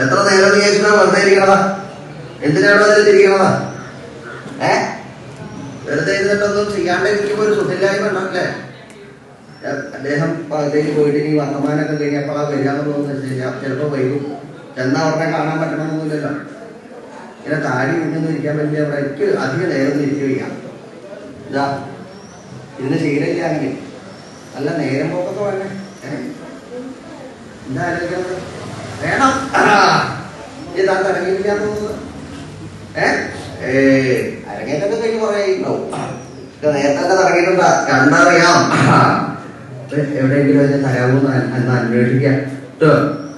എത്ര നേരം വിചാരിച്ചാ വെറുതെ ഇരിക്കണതാ? എന്തിനാണ് അതിൽ ഇരിക്കണതാ? ഏ? വെറുതെ ഇരുന്നിട്ടൊന്നും ചെയ്യാണ്ടിരിക്കുമ്പോ ഒരു സുഖമില്ലായ്മ ഉണ്ടല്ലേ അദ്ദേഹം അതിലേക്ക് പോയിട്ട് ഇനി കഴിഞ്ഞ എപ്പോഴാ വരികയെന്ന് തോന്നുന്നു ശരിയാ ചിലപ്പോ വൈകും. ചെന്നാ ഉടനെ കാണാൻ പറ്റണമെന്നൊന്നുമില്ലല്ലോ. ഇങ്ങനെ താടി വിട്ടൊന്നും ഇരിക്കാൻ പറ്റില്ല. അവിടെ എനിക്ക് അധികം നേരം തിരിച്ചു വയ്ക്കാം ഇതാ ഇതിന് ശീലമില്ല അങ്ങനെ നല്ല നേരം പോക്കൊക്കെ വേണ്ടേ? ഏ? എന്താ ആലോചിക്കുന്നത്? വേണം. ഇതാ തുടങ്ങിയില്ല തോന്നുന്നത് ഏ? അരങ്ങേറ്റൊക്കെ കഴിഞ്ഞ് കുറെ ഉണ്ടാവും നേരത്തെ തുടങ്ങിയിട്ടുണ്ടാ കണ്ടറിയാം. എവിടെയെങ്കിലും അതിനെ തരാമോ എന്ന് അന്വേഷിക്കാം. കേട്ടോ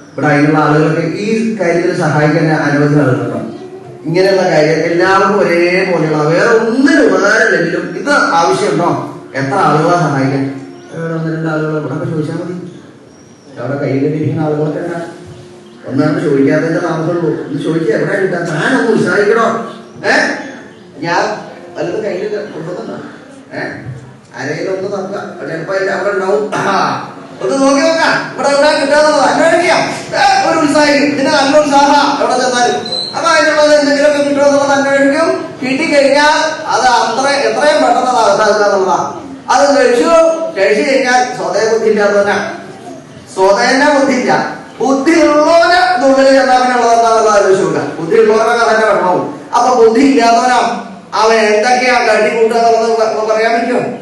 ഇവിടെ അതിനുള്ള ആളുകളൊക്കെ ഈ കാര്യത്തിൽ സഹായിക്കാൻ അനവധി ആളുകളുണ്ടോ ഇങ്ങനെയുള്ള കാര്യം എല്ലാവർക്കും ഒരേപോലെയുള്ള വേറെ ഒന്നിനും ഉപകാരമില്ലെങ്കിലും ഇത് ആവശ്യമുണ്ടോ? എത്ര ആളുകളെ സഹായിക്കാൻ? ഒന്ന് രണ്ട് ആളുകൾ ഇവിടെ ചോദിച്ചാൽ മതി. അവിടെ കയ്യിലിരിക്കുന്ന ആളുകളൊക്കെ ഉണ്ടാ ഒന്നാണ് ചോദിക്കാത്തതിന്റെ താമസമുള്ളൂ. ഒന്ന് ചോദിക്കുക എവിടെ കിട്ടാൻ താനൊന്ന് ഉത്സാഹിക്കണോ? ഏ? ഞാൻ വലത് കയ്യിൽ കൊണ്ടുവന്നോ? ഏ? അരയിലൊന്ന് നോക്കുക. ചിലപ്പോ അതിന്റെ അവിടെ ഉണ്ടാവും. ഒന്ന് നോക്കി നോക്കാം. ഇവിടെ എവിടെ കിട്ടാന്നുള്ളത് ഒരു ഉത്സാഹിക്കും. ഇതിന് നല്ല ഉത്സാഹ എവിടെ ചെന്നാലും. അപ്പൊ അതിനുള്ളത് എന്തെങ്കിലുമൊക്കെ കിട്ടുമെന്നുള്ളത് അന്വേഷിക്കും. കിട്ടിക്കഴിഞ്ഞാൽ അത് അത്ര എത്രയും പെട്ടെന്ന് എന്നുള്ളതാ. അത് കഴിച്ചു കഴിച്ചു കഴിഞ്ഞാൽ സ്വതേ ബുദ്ധി ഇല്ലാത്തവനാ ബുദ്ധി എന്താണെന്ന് ആലോചിച്ചില്ല ബുദ്ധി ഉള്ളവനെ തന്നെ വെള്ളവും അപ്പൊ ബുദ്ധി ഇല്ലാത്തവനാ അവൻ എന്തൊക്കെയാ കടി കൂട്ടുക പറയാൻ പറ്റുമോ?